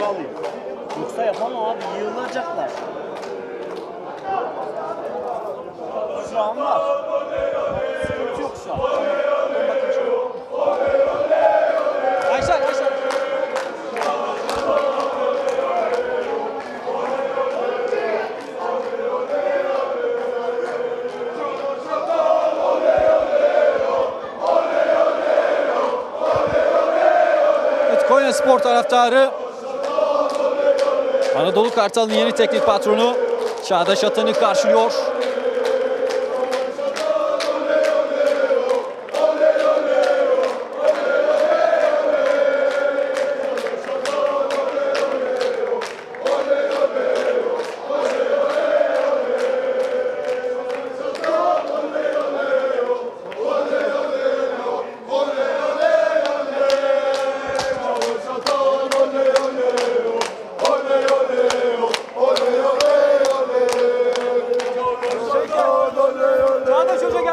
elime alayım. Yoksa yapamam abi yığılacaklar. Şu an var. Sıkıntı yok şu an. Konya Spor taraftarı Anadolu Kartal'ın yeni teknik patronu Çağdaş Atan'ı karşılıyor.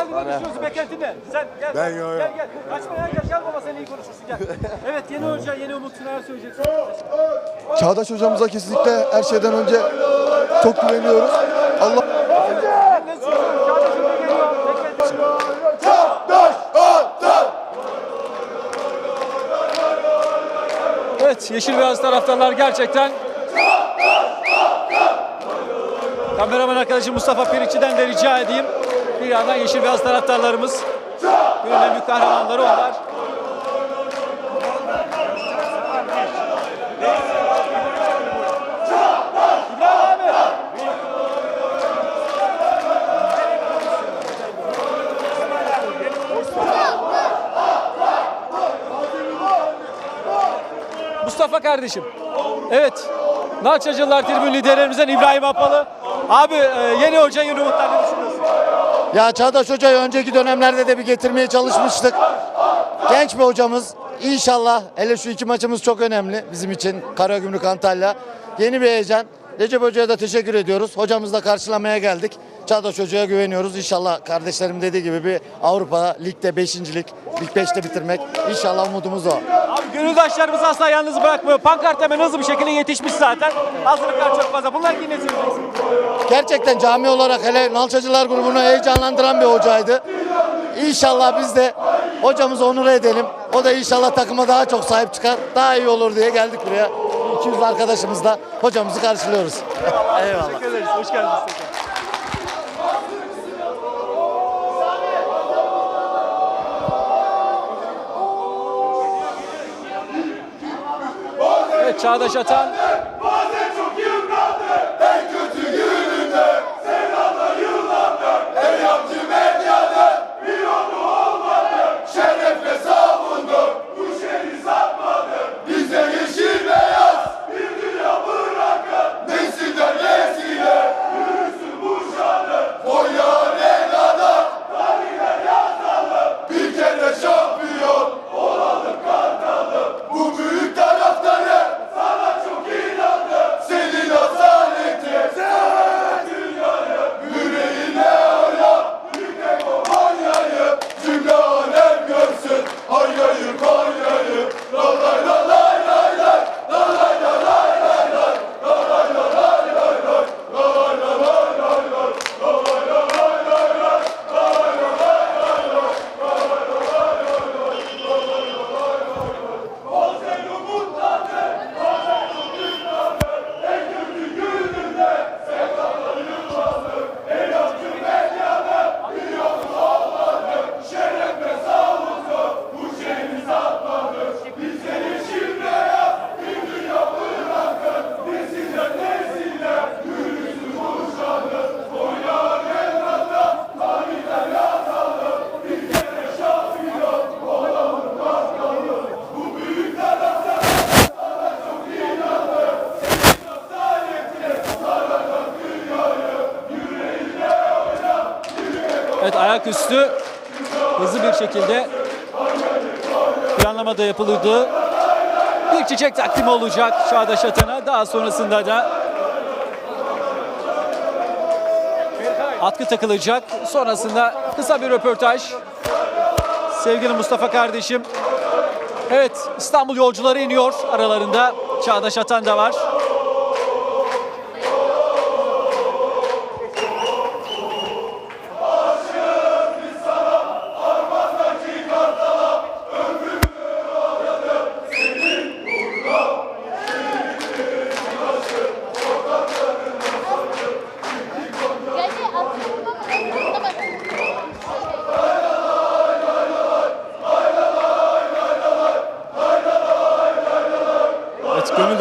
Geldi ne düşünüyorsun beklentinde? Sen gel. Ben yo, yo. Gel gel. Kaçma ya gel gel baba sen iyi konuşursun gel. evet yeni hoca yeni umut neler söyleyeceksin? Çağdaş hocamıza kesinlikle her şeyden önce çok güveniyoruz. Allah. Evet Yeşil Beyaz taraftarlar gerçekten Kameraman arkadaşım Mustafa Piriçi'den de rica edeyim. Bir yandan Yeşil Beyaz taraftarlarımız günün en büyük kahramanları onlar. Mustafa kardeşim. Evet. Nakçacılar tribün liderlerimizden İbrahim Apalı. Abi e, yeni hoca yeni umutlar ne düşünüyorsun? Ya Çağdaş Hoca'yı önceki dönemlerde de bir getirmeye çalışmıştık. Genç bir hocamız. İnşallah hele şu iki maçımız çok önemli bizim için. Karagümrük Antalya. Yeni bir heyecan. Recep Hoca'ya da teşekkür ediyoruz. Hocamızla karşılamaya geldik. Çağdaş Hoca'ya güveniyoruz. İnşallah kardeşlerim dediği gibi bir Avrupa Lig'de 5. lig, Lig 5'te bitirmek. İnşallah umudumuz o. Abi gönüldaşlarımız asla yalnız bırakmıyor. Pankart hemen hızlı bir şekilde yetişmiş zaten. Hazırlıklar çok fazla. Bunlar yine. Gerçekten cami olarak hele Nalçacılar grubunu heyecanlandıran bir hocaydı. İnşallah biz de hocamızı onur edelim. O da inşallah takıma daha çok sahip çıkar. Daha iyi olur diye geldik buraya. 200 arkadaşımızla hocamızı karşılıyoruz. Eyvallah. Teşekkür ederiz. Hoş geldiniz tekrar. Evet Çağdaş Atan Evet ayaküstü hızlı bir şekilde planlamada yapılırdı. Bir çiçek takdimi olacak Çağdaş Atan'a. Daha sonrasında da atkı takılacak. Sonrasında kısa bir röportaj. Sevgili Mustafa kardeşim. Evet İstanbul yolcuları iniyor aralarında. Çağdaş Atan da var.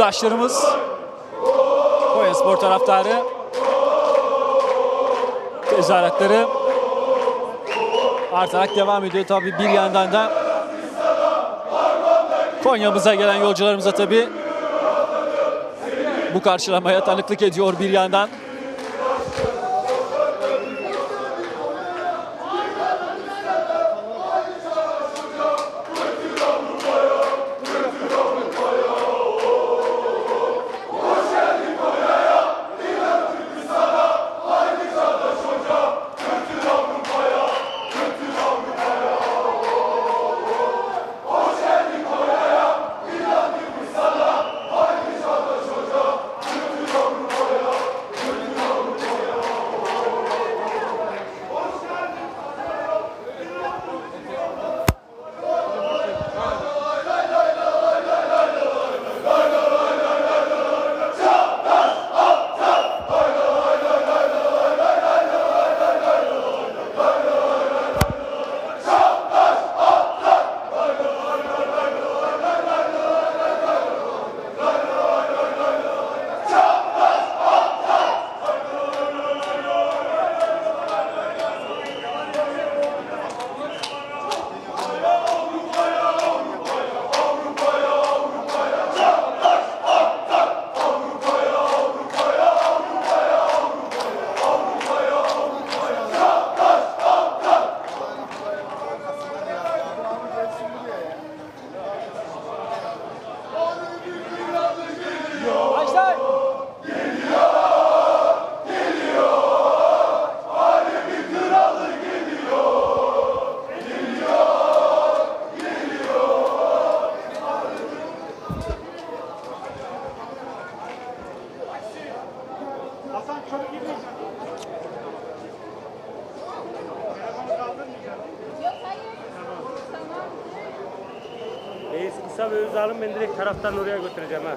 Evet gönüldaşlarımız Konya Spor taraftarı tezahüratları artarak devam ediyor. Tabii bir yandan da Konya'mıza gelen yolcularımıza tabii bu karşılamaya tanıklık ediyor bir yandan. Alın ben direkt taraftan oraya götüreceğim ha.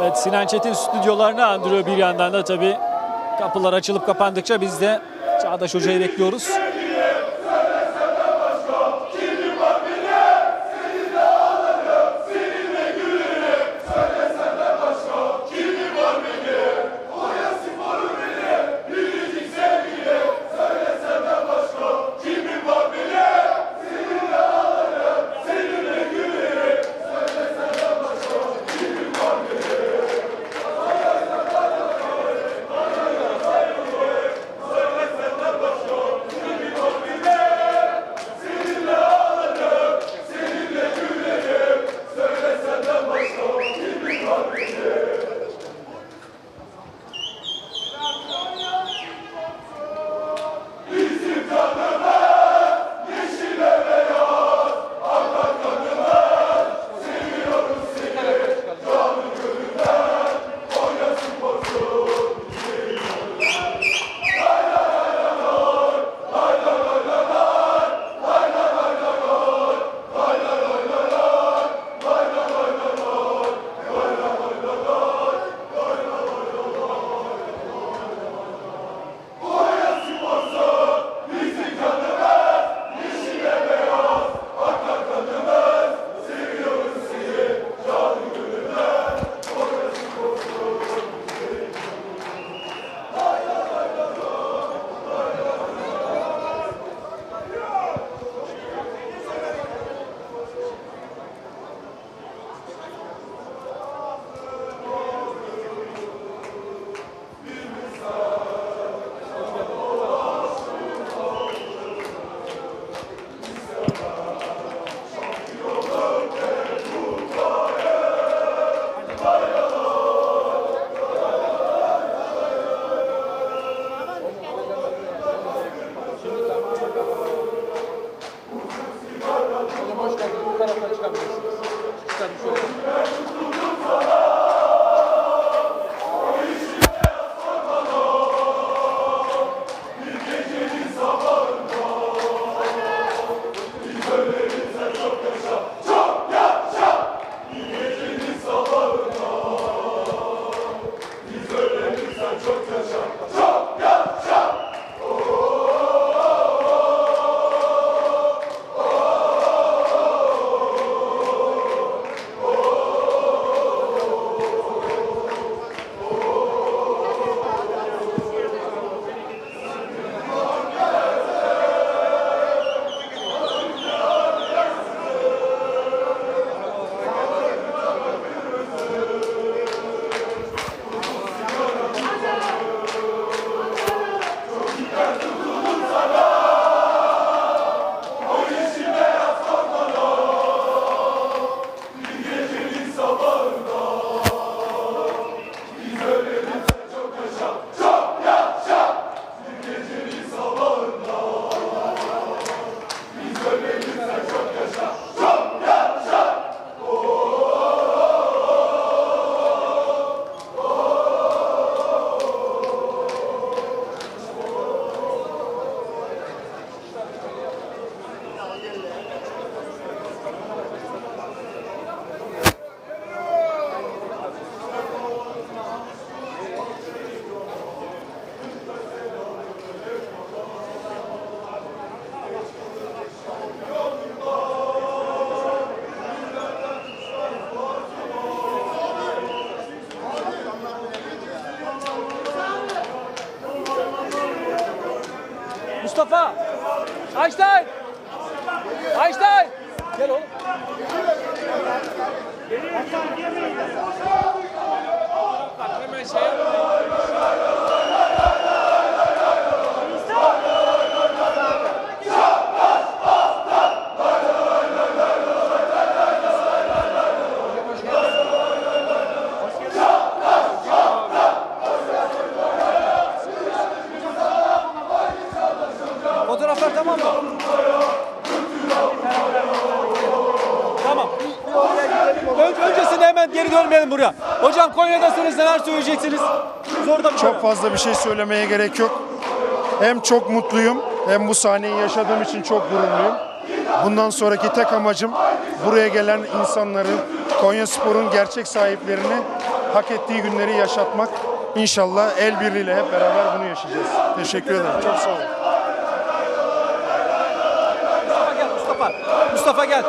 Evet Sinan Çetin stüdyolarını andırıyor bir yandan da tabii kapılar açılıp kapandıkça biz de Çağdaş Hoca'yı bekliyoruz. pode contar o cara está de cabeça. Está no Mustafa! Einstein! Einstein! Gel oğlum. Geliyor. hemen şey tamam? Tamam. Ön, öncesinde hemen geri dönmeyelim buraya. Hocam Konya'dasınız neler söyleyeceksiniz? Zorda bir Çok fazla bir şey söylemeye gerek yok. Hem çok mutluyum hem bu sahneyi yaşadığım için çok gururluyum. Bundan sonraki tek amacım buraya gelen insanların, Konya Spor'un gerçek sahiplerini hak ettiği günleri yaşatmak. İnşallah el birliğiyle hep beraber bunu yaşayacağız. Teşekkür ederim. Çok sağ olun. Gel Mustafa. Gel.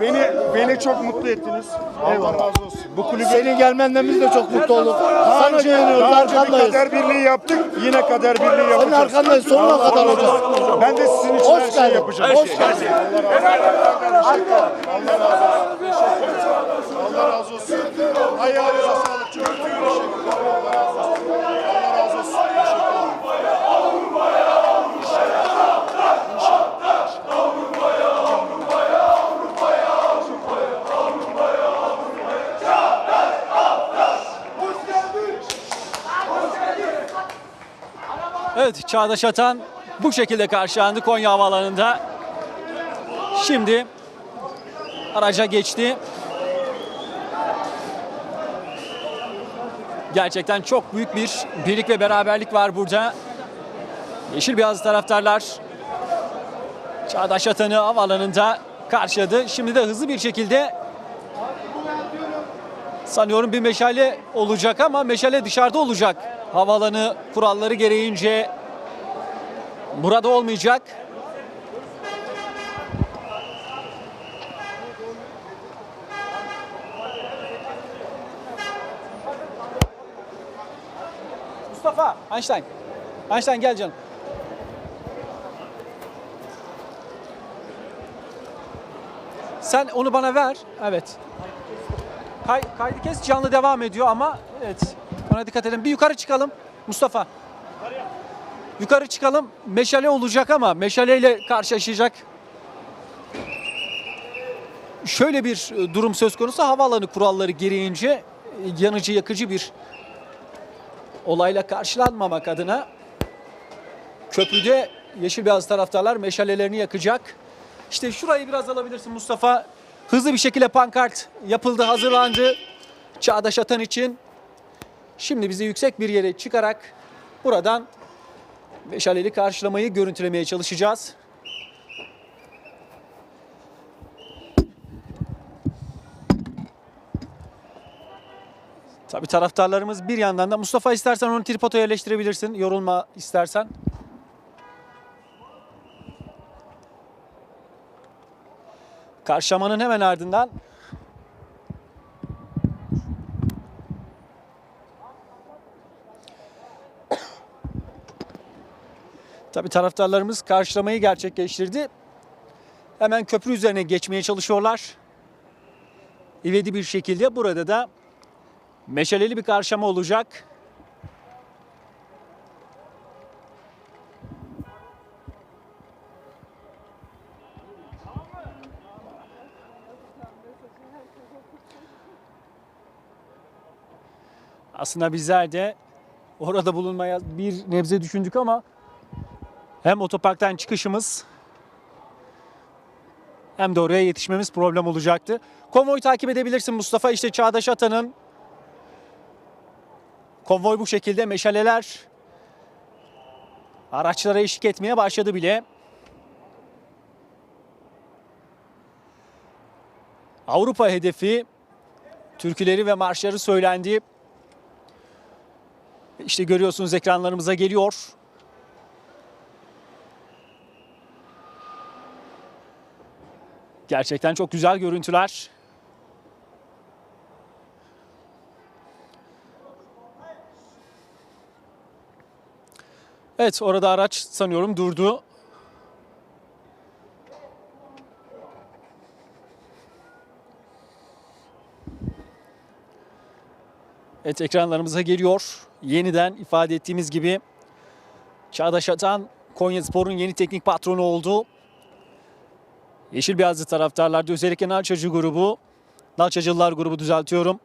Beni beni çok mutlu ettiniz. Allah razı olsun. Bu kulübü Senin gelmenden biz de çok mutlu olduk. daha Sana önce, güveniyoruz, daha önce bir arkandayız. kader birliği yaptık. Yine kader birliği yapacağız. Senin arkandayız, sonuna Allah kadar razı olsun. Ben de sizin için Hoş her şeyi geldin. yapacağım. Hoş geldin. Allah razı olsun. Allah razı olsun. Ayağınıza sağlık. Çok teşekkür ederim. Allah razı olsun. Allah razı olsun. Teşekkür ederim. Evet Çağdaş Atan bu şekilde karşılandı Konya Havaalanı'nda. Şimdi araca geçti. Gerçekten çok büyük bir birlik ve beraberlik var burada. Yeşil Beyaz taraftarlar Çağdaş Atan'ı havaalanında karşıladı. Şimdi de hızlı bir şekilde sanıyorum bir meşale olacak ama meşale dışarıda olacak. Havaalanı kuralları gereğince burada olmayacak. Mustafa, Einstein. Einstein gel canım. Sen onu bana ver. Evet. Kay, kaydı kes canlı devam ediyor ama evet ona dikkat edelim. Bir yukarı çıkalım Mustafa. Yukarı çıkalım. Meşale olacak ama meşaleyle karşılaşacak. Şöyle bir e, durum söz konusu havaalanı kuralları gereğince e, yanıcı yakıcı bir olayla karşılanmamak adına köprüde yeşil beyaz taraftarlar meşalelerini yakacak. İşte şurayı biraz alabilirsin Mustafa. Hızlı bir şekilde pankart yapıldı, hazırlandı. Çağdaş Atan için. Şimdi bizi yüksek bir yere çıkarak buradan meşaleli karşılamayı görüntülemeye çalışacağız. Tabii taraftarlarımız bir yandan da Mustafa istersen onu tripoda yerleştirebilirsin. Yorulma istersen. Karşılamanın hemen ardından Tabii taraftarlarımız karşılamayı gerçekleştirdi. Hemen köprü üzerine geçmeye çalışıyorlar. İvedi bir şekilde burada da meşaleli bir karşılama olacak. Aslında bizler de orada bulunmaya bir nebze düşündük ama hem otoparktan çıkışımız hem de oraya yetişmemiz problem olacaktı. Konvoyu takip edebilirsin Mustafa. İşte Çağdaş Atan'ın konvoy bu şekilde meşaleler araçlara eşlik etmeye başladı bile. Avrupa hedefi türküleri ve marşları söylendi. İşte görüyorsunuz ekranlarımıza geliyor. Gerçekten çok güzel görüntüler. Evet orada araç sanıyorum durdu. Evet ekranlarımıza geliyor. Yeniden ifade ettiğimiz gibi Çağdaş Atan Konyaspor'un yeni teknik patronu oldu. Yeşil Beyazlı taraftarlarda özellikle Nalçacı grubu, Nalçacılılar grubu düzeltiyorum.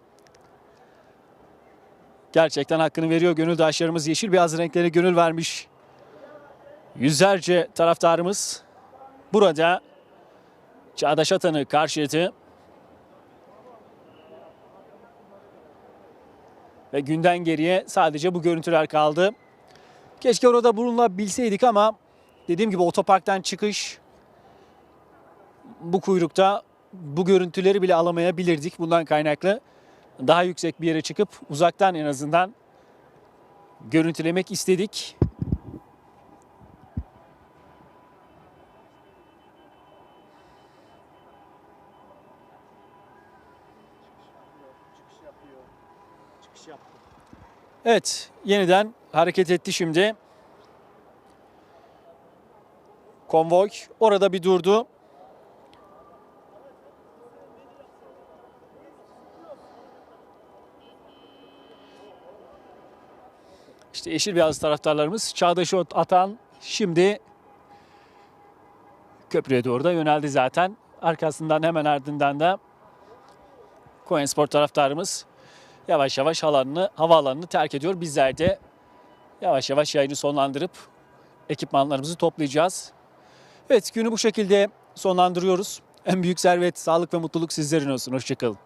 Gerçekten hakkını veriyor. Gönüldaşlarımız yeşil beyaz renklere gönül vermiş. Yüzlerce taraftarımız burada Çağdaş Atan'ı karşıladı. Ve günden geriye sadece bu görüntüler kaldı. Keşke orada bulunabilseydik ama dediğim gibi otoparktan çıkış bu kuyrukta bu görüntüleri bile alamayabilirdik. Bundan kaynaklı daha yüksek bir yere çıkıp uzaktan en azından görüntülemek istedik. Evet, yeniden hareket etti şimdi. Konvoy orada bir durdu. İşte yeşil beyaz taraftarlarımız Çağdaş Atan şimdi köprüye doğru da yöneldi zaten. Arkasından hemen ardından da Konyaspor taraftarımız yavaş yavaş alanını, havaalanını terk ediyor. Bizler de yavaş yavaş yayını sonlandırıp ekipmanlarımızı toplayacağız. Evet günü bu şekilde sonlandırıyoruz. En büyük servet, sağlık ve mutluluk sizlerin olsun. Hoşçakalın.